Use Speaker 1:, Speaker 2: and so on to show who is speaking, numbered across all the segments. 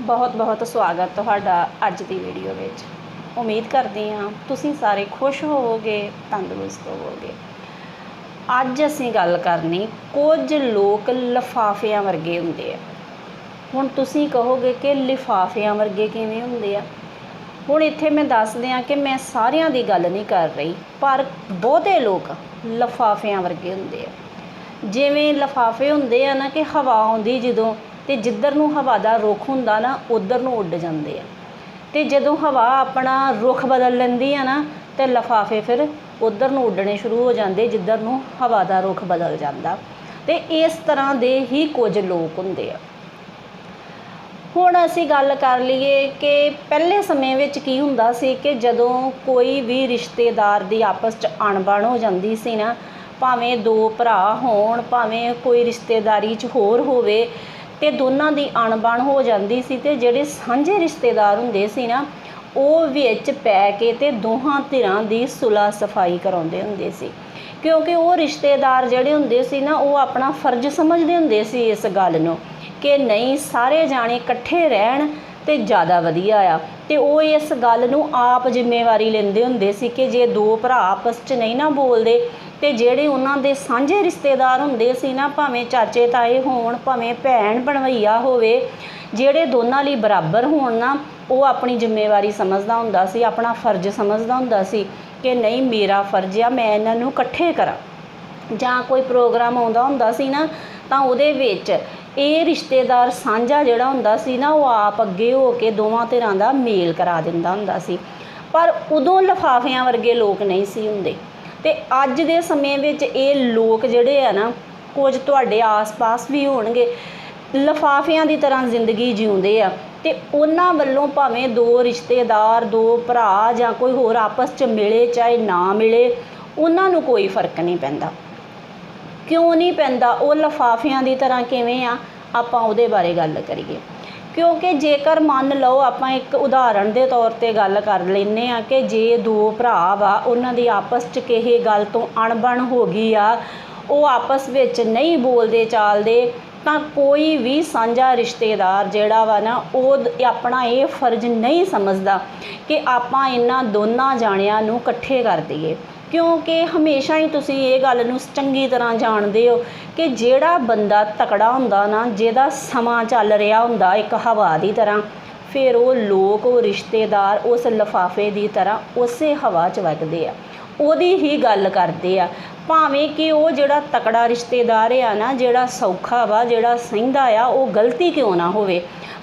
Speaker 1: ਬਹੁਤ ਬਹੁਤ ਸਵਾਗਤ ਤੁਹਾਡਾ ਅੱਜ ਦੀ ਵੀਡੀਓ ਵਿੱਚ। ਉਮੀਦ ਕਰਦੀ ਹਾਂ ਤੁਸੀਂ ਸਾਰੇ ਖੁਸ਼ ਹੋਵੋਗੇ, ਤੰਦਰੁਸਤ ਹੋਵੋਗੇ। ਅੱਜ ਅਸੀਂ ਗੱਲ ਕਰਨੀ ਕੁਝ ਲੋਕ ਲਿਫਾਫਿਆਂ ਵਰਗੇ ਹੁੰਦੇ ਆ। ਹੁਣ ਤੁਸੀਂ ਕਹੋਗੇ ਕਿ ਲਿਫਾਫਿਆਂ ਵਰਗੇ ਕਿਵੇਂ ਹੁੰਦੇ ਆ? ਹੁਣ ਇੱਥੇ ਮੈਂ ਦੱਸ ਦਿਆਂ ਕਿ ਮੈਂ ਸਾਰਿਆਂ ਦੀ ਗੱਲ ਨਹੀਂ ਕਰ ਰਹੀ, ਪਰ ਬਹੁਤੇ ਲੋਕ ਲਿਫਾਫਿਆਂ ਵਰਗੇ ਹੁੰਦੇ ਆ। ਜਿਵੇਂ ਲਿਫਾਫੇ ਹੁੰਦੇ ਆ ਨਾ ਕਿ ਹਵਾ ਆਉਂਦੀ ਜਦੋਂ ਤੇ ਜਿੱਧਰ ਨੂੰ ਹਵਾ ਦਾ ਰੁਖ ਹੁੰਦਾ ਨਾ, ਉਧਰ ਨੂੰ ਉੱਡ ਜਾਂਦੇ ਆ। ਤੇ ਜਦੋਂ ਹਵਾ ਆਪਣਾ ਰੁਖ ਬਦਲ ਲੈਂਦੀ ਆ ਨਾ, ਤੇ ਲਿਫਾਫੇ ਫਿਰ ਉਧਰ ਨੂੰ ਉੱਡਣੇ ਸ਼ੁਰੂ ਹੋ ਜਾਂਦੇ, ਜਿੱਧਰ ਨੂੰ ਹਵਾ ਦਾ ਰੁਖ ਬਦਲ ਜਾਂਦਾ। ਤੇ ਇਸ ਤਰ੍ਹਾਂ ਦੇ ਹੀ ਕੁਝ ਲੋਕ ਹੁੰਦੇ ਆ। ਹੁਣ ਅਸੀਂ ਗੱਲ ਕਰ ਲਈਏ ਕਿ ਪਹਿਲੇ ਸਮੇਂ ਵਿੱਚ ਕੀ ਹੁੰਦਾ ਸੀ ਕਿ ਜਦੋਂ ਕੋਈ ਵੀ ਰਿਸ਼ਤੇਦਾਰ ਦੀ ਆਪਸ 'ਚ ਅਣਬਣ ਹੋ ਜਾਂਦੀ ਸੀ ਨਾ, ਭਾਵੇਂ ਦੋ ਭਰਾ ਹੋਣ, ਭਾਵੇਂ ਕੋਈ ਰਿਸ਼ਤੇਦਾਰੀ 'ਚ ਹੋਰ ਹੋਵੇ ਤੇ ਦੋਨਾਂ ਦੀ ਅਣਬਣ ਹੋ ਜਾਂਦੀ ਸੀ ਤੇ ਜਿਹੜੇ ਸਾਂਝੇ ਰਿਸ਼ਤੇਦਾਰ ਹੁੰਦੇ ਸੀ ਨਾ, ਉਹ ਵਿੱਚ ਪੈ ਕੇ ਤੇ ਦੋਹਾਂ ਧਿਰਾਂ ਦੀ ਸੁਲਾ ਸਫ਼ਾਈ ਕਰਾਉਂਦੇ ਹੁੰਦੇ ਸੀ। ਕਿਉਂਕਿ ਉਹ ਰਿਸ਼ਤੇਦਾਰ ਜਿਹੜੇ ਹੁੰਦੇ ਸੀ ਨਾ, ਉਹ ਆਪਣਾ ਫਰਜ਼ ਸਮਝਦੇ ਹੁੰਦੇ ਸੀ ਇਸ ਗੱਲ ਨੂੰ ਕਿ ਨਹੀਂ, ਸਾਰੇ ਜਾਣੇ ਇਕੱਠੇ ਰਹਿਣ ਤੇ ਜ਼ਿਆਦਾ ਵਧੀਆ ਆ। ਤੇ ਉਹ ਇਸ ਗੱਲ ਨੂੰ ਆਪ ਜ਼ਿੰਮੇਵਾਰੀ ਲੈਂਦੇ ਹੁੰਦੇ ਸੀ ਕਿ ਜੇ ਦੋ ਭਰਾ ਆਪਸ 'ਚ ਨਹੀਂ ਨਾ ਬੋਲਦੇ, ਤੇ ਜਿਹੜੇ ਉਹਨਾਂ ਦੇ ਸਾਂਝੇ ਰਿਸ਼ਤੇਦਾਰ ਹੁੰਦੇ ਸੀ ਨਾ, ਭਾਵੇਂ ਚਾਚੇ ਤਾਏ ਹੋਣ, ਭਾਵੇਂ ਭੈਣ ਭਣਵਈਆ ਹੋਵੇ, ਜਿਹੜੇ ਦੋਨਾਂ ਲਈ ਬਰਾਬਰ ਹੋਣ ਨਾ, ਉਹ ਆਪਣੀ ਜ਼ਿੰਮੇਵਾਰੀ ਸਮਝਦਾ ਹੁੰਦਾ ਸੀ, ਆਪਣਾ ਫਰਜ਼ ਸਮਝਦਾ ਹੁੰਦਾ ਸੀ ਕਿ ਨਹੀਂ, ਮੇਰਾ ਫਰਜ਼ ਆ, ਮੈਂ ਇਹਨਾਂ ਨੂੰ ਇਕੱਠੇ ਕਰਾਂ। ਜਾਂ ਕੋਈ ਪ੍ਰੋਗਰਾਮ ਆਉਂਦਾ ਹੁੰਦਾ ਸੀ ਨਾ, ਤਾਂ ਉਹਦੇ ਵਿੱਚ ਇਹ ਰਿਸ਼ਤੇਦਾਰ ਸਾਂਝਾ ਜਿਹੜਾ ਹੁੰਦਾ ਸੀ ਨਾ, ਉਹ ਆਪ ਅੱਗੇ ਹੋ ਕੇ ਦੋਵਾਂ ਧਿਰਾਂ ਦਾ ਮੇਲ ਕਰਾ ਦਿੰਦਾ ਹੁੰਦਾ ਸੀ। ਪਰ ਉਦੋਂ ਲਫਾਫਿਆਂ ਵਰਗੇ ਲੋਕ ਨਹੀਂ ਸੀ ਹੁੰਦੇ। ਤੇ ਅੱਜ ਦੇ ਸਮੇਂ ਵਿੱਚ ਇਹ ਲੋਕ ਜਿਹੜੇ ਆ ਨਾ, ਕੁਝ ਤੁਹਾਡੇ ਆਸ-ਪਾਸ ਵੀ ਹੋਣਗੇ। ਲਫਾਫਿਆਂ ਦੀ ਤਰ੍ਹਾਂ ਜ਼ਿੰਦਗੀ ਜਿਉਂਦੇ ਆ। ਤੇ ਉਹਨਾਂ ਵੱਲੋਂ ਭਾਵੇਂ ਦੋ ਰਿਸ਼ਤੇਦਾਰ, ਦੋ ਭਰਾ ਜਾਂ ਕੋਈ ਹੋਰ ਆਪਸ 'ਚ ਮਿਲੇ, ਚਾਹੇ ਨਾ ਮਿਲੇ, ਉਹਨਾਂ ਨੂੰ ਕੋਈ ਫ਼ਰਕ ਨਹੀਂ ਪੈਂਦਾ। ਕਿਉਂ ਨਹੀਂ ਪੈਂਦਾ? ਉਹ ਲਫਾਫਿਆਂ ਦੀ ਤਰ੍ਹਾਂ ਕਿਵੇਂ ਆ? ਆਪਾਂ ਉਹਦੇ ਬਾਰੇ ਗੱਲ ਕਰੀਏ। ਕਿਉਂਕਿ ਜੇਕਰ ਮੰਨ ਲਓ ਆਪਾਂ ਇੱਕ ਉਦਾਹਰਣ ਦੇ ਤੌਰ ਤੇ ਗੱਲ ਕਰ ਲੈਨੇ ਆ ਕਿ ਜੇ ਦੋ ਭਰਾ ਵਾ, ਉਹਨਾਂ ਦੀ ਆਪਸ 'ਚ ਕਿਸੇ ਗੱਲ ਤੋਂ ਅਣਬਣ ਹੋ ਗਈ ਆ, ਉਹ ਆਪਸ ਵਿੱਚ ਨਹੀਂ ਬੋਲਦੇ ਚਾਲਦੇ, ਤਾਂ ਕੋਈ ਵੀ ਸਾਂਝਾ ਰਿਸ਼ਤੇਦਾਰ ਜਿਹੜਾ ਵਾ ਨਾ, ਉਹ ਆਪਣਾ ਇਹ ਫਰਜ਼ ਨਹੀਂ ਸਮਝਦਾ ਕਿ ਆਪਾਂ ਇਹਨਾਂ ਦੋਨਾਂ ਜਾਣਿਆਂ ਨੂੰ ਇਕੱਠੇ ਕਰ ਦਈਏ। ਕਿਉਂਕਿ ਹਮੇਸ਼ਾ ਹੀ ਤੁਸੀਂ ਇਹ ਗੱਲ ਨੂੰ ਚੰਗੀ ਤਰ੍ਹਾਂ ਜਾਣਦੇ ਹੋ ਕਿ ਜਿਹੜਾ ਬੰਦਾ ਤਕੜਾ ਹੁੰਦਾ ਨਾ, ਜਿਹਦਾ ਸਮਾਂ ਚੱਲ ਰਿਹਾ ਹੁੰਦਾ ਇੱਕ ਹਵਾ ਦੀ ਤਰ੍ਹਾਂ, ਫਿਰ ਉਹ ਲੋਕ, ਉਹ ਰਿਸ਼ਤੇਦਾਰ ਉਸ ਲਫਾਫੇ ਦੀ ਤਰ੍ਹਾਂ ਉਸੇ ਹਵਾ 'ਚ ਵਗਦੇ ਆ। ਉਹਦੀ ਹੀ ਗੱਲ ਕਰਦੇ ਆ। ਭਾਵੇਂ ਕਿ ਉਹ ਜਿਹੜਾ ਤਕੜਾ ਰਿਸ਼ਤੇਦਾਰ ਆ ਨਾ, ਜਿਹੜਾ ਸੌਖਾ ਵਾ, ਜਿਹੜਾ ਸਹਿੰਦਾ ਆ, ਉਹ ਗਲਤੀ ਕਿਉਂ ਨਾ ਹੋਵੇ?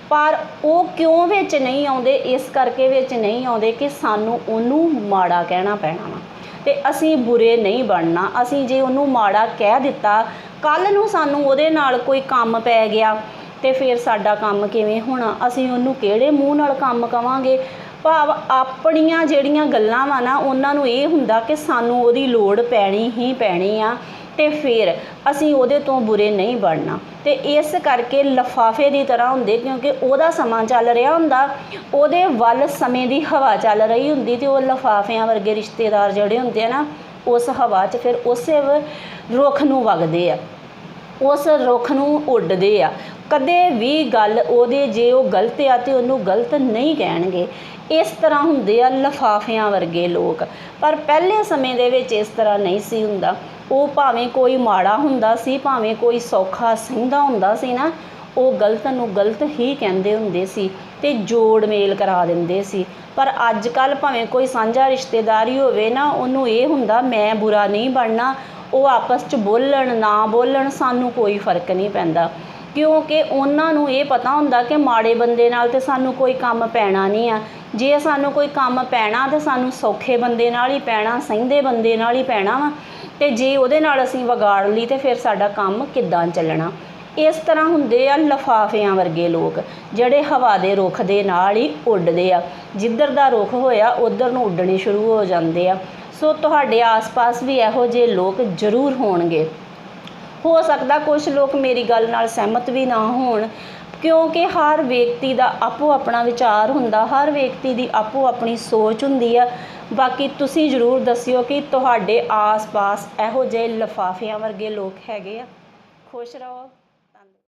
Speaker 1: ਪਰ ਉਹ ਕਿਉਂ ਵਿੱਚ ਨਹੀਂ ਆਉਂਦੇ? ਇਸ ਕਰਕੇ ਵਿੱਚ ਨਹੀਂ ਆਉਂਦੇ ਕਿ ਸਾਨੂੰ ਉਹਨੂੰ ਮਾੜਾ ਕਹਿਣਾ ਪੈਣਾ ਵਾ। ਤੇ ਅਸੀਂ ਬੁਰੇ ਨਹੀਂ ਬਣਨਾ। ਅਸੀਂ ਜੇ ਉਹਨੂੰ ਮਾੜਾ ਕਹਿ ਦਿੱਤਾ ਕੱਲ ਨੂੰ ਸਾਨੂੰ ਉਹਦੇ ਨਾਲ ਕੋਈ ਕੰਮ ਪੈ ਗਿਆ ਤੇ ਫਿਰ ਸਾਡਾ ਕੰਮ ਕਿਵੇਂ ਹੋਣਾ? ਅਸੀਂ ਉਹਨੂੰ ਕਿਹੜੇ ਮੂੰਹ ਨਾਲ ਕੰਮ ਕਵਾਂਗੇ? ਭਾਵ ਆਪਣੀਆਂ ਜਿਹੜੀਆਂ ਗੱਲਾਂ ਵਾ ਨਾ, ਉਹਨਾਂ ਨੂੰ ਇਹ ਹੁੰਦਾ ਕਿ ਸਾਨੂੰ ਉਹਦੀ ਲੋੜ ਪੈਣੀ ਹੀ ਪੈਣੀ ਆ। ਤੇ ਫਿਰ ਅਸੀਂ ਉਹਦੇ ਤੋਂ ਬੁਰੇ ਨਹੀਂ ਬਣਨਾ। ਤੇ ਇਸ ਕਰਕੇ ਲਫਾਫੇ ਦੀ ਤਰ੍ਹਾਂ ਹੁੰਦੇ ਕਿਉਂਕਿ ਉਹਦਾ ਸਮਾਂ ਚੱਲ ਰਿਹਾ ਹੁੰਦਾ, ਉਹਦੇ ਵੱਲ ਸਮੇਂ ਦੀ ਹਵਾ ਚੱਲ ਰਹੀ ਹੁੰਦੀ ਤੇ ਉਹ ਲਫਾਫਿਆਂ ਵਰਗੇ ਰਿਸ਼ਤੇਦਾਰ ਜਿਹੜੇ ਹੁੰਦੇ ਆ ਨਾ, ਉਸ ਹਵਾ 'ਚ ਫਿਰ ਉਸੇ ਰੁੱਖ ਨੂੰ ਵਗਦੇ ਆ। ਉਸ ਰੁੱਖ ਨੂੰ ਉੱਡਦੇ ਆ। ਕਦੇ ਵੀ ਗੱਲ ਉਹਦੇ ਜੇ ਉਹ ਗਲਤ ਆ ਤੇ ਉਹਨੂੰ ਗਲਤ ਨਹੀਂ ਕਹਿਣਗੇ। ਇਸ ਤਰ੍ਹਾਂ ਹੁੰਦੇ ਆ ਲਫਾਫਿਆਂ ਵਰਗੇ ਲੋਕ। ਪਰ ਪਹਿਲੇ ਸਮੇਂ ਦੇ ਵਿੱਚ ਇਸ ਤਰ੍ਹਾਂ ਨਹੀਂ ਸੀ ਹੁੰਦਾ। ਉਹ ਭਾਵੇਂ ਕੋਈ ਮਾੜਾ ਹੁੰਦਾ ਸੀ, ਭਾਵੇਂ ਕੋਈ ਸੌਖਾ ਸਹਿੰਦਾ ਹੁੰਦਾ ਸੀ ਨਾ, ਉਹ ਗਲਤ ਨੂੰ ਗਲਤ ਹੀ ਕਹਿੰਦੇ ਹੁੰਦੇ ਸੀ ਤੇ ਜੋੜ ਮੇਲ ਕਰਾ ਦਿੰਦੇ ਸੀ। ਪਰ ਅੱਜ ਕੱਲ ਭਾਵੇਂ ਕੋਈ ਸਾਂਝਾ ਰਿਸ਼ਤੇਦਾਰੀ ਹੋਵੇ ਨਾ, ਉਹਨੂੰ ਇਹ ਹੁੰਦਾ, ਮੈਂ ਬੁਰਾ ਨਹੀਂ ਬਣਨਾ, ਉਹ ਆਪਸ 'ਚ ਬੋਲਣ, ਨਾ ਬੋਲਣ, ਸਾਨੂੰ ਕੋਈ ਫ਼ਰਕ ਨਹੀਂ ਪੈਂਦਾ। ਕਿਉਂਕਿ ਉਹਨਾਂ ਨੂੰ ਇਹ ਪਤਾ ਹੁੰਦਾ ਕਿ ਮਾੜੇ ਬੰਦੇ ਨਾਲ ਤੇ ਸਾਨੂੰ ਕੋਈ ਕੰਮ ਪੈਣਾ ਨਹੀਂ ਆ। ਜੇ ਸਾਨੂੰ ਕੋਈ ਕੰਮ ਪੈਣਾ, ਤੇ ਸਾਨੂੰ ਸੌਖੇ ਬੰਦੇ ਨਾਲ ਹੀ ਪੈਣਾ, ਸਹਿੰਦੇ ਬੰਦੇ ਨਾਲ ਹੀ ਪੈਣਾ ਵਾ। ਤੇ ਜੇ ਉਹਦੇ ਨਾਲ ਅਸੀਂ ਵਿਗਾੜ ਲਈ ਤੇ ਫਿਰ ਸਾਡਾ ਕੰਮ ਕਿੱਦਾਂ ਚੱਲਣਾ? ਇਸ ਤਰ੍ਹਾਂ ਹੁੰਦੇ ਆ ਲਫਾਫਿਆਂ ਵਰਗੇ ਲੋਕ, ਜਿਹੜੇ ਹਵਾ ਦੇ ਰੁੱਖ ਦੇ ਨਾਲ ਹੀ ਉੱਡਦੇ ਆ। ਜਿੱਧਰ ਦਾ ਰੁੱਖ ਹੋਇਆ, ਉਧਰ ਨੂੰ ਉੱਡਣੇ ਸ਼ੁਰੂ ਹੋ ਜਾਂਦੇ ਆ। ਸੋ ਤੁਹਾਡੇ ਆਸ-ਪਾਸ ਵੀ ਇਹੋ ਜਿਹੇ ਲੋਕ ਜ਼ਰੂਰ ਹੋਣਗੇ। ਹੋ ਸਕਦਾ ਕੁਝ ਲੋਕ ਮੇਰੀ ਗੱਲ ਨਾਲ ਸਹਿਮਤ ਵੀ ਨਾ ਹੋਣ। ਕਿਉਂਕਿ ਹਰ ਵਿਅਕਤੀ ਦਾ ਆਪੋ ਆਪਣਾ ਵਿਚਾਰ ਹੁੰਦਾ, ਹਰ ਵਿਅਕਤੀ ਦੀ ਆਪੋ ਆਪਣੀ ਸੋਚ ਹੁੰਦੀ ਆ। ਬਾਕੀ ਤੁਸੀਂ ਜ਼ਰੂਰ ਦੱਸਿਓ ਕਿ ਤੁਹਾਡੇ ਆਸ-ਪਾਸ ਇਹੋ ਜਿਹੇ ਲਫਾਫਿਆਂ ਵਰਗੇ ਲੋਕ ਹੈਗੇ ਆ। ਖੁਸ਼ ਰਹੋ।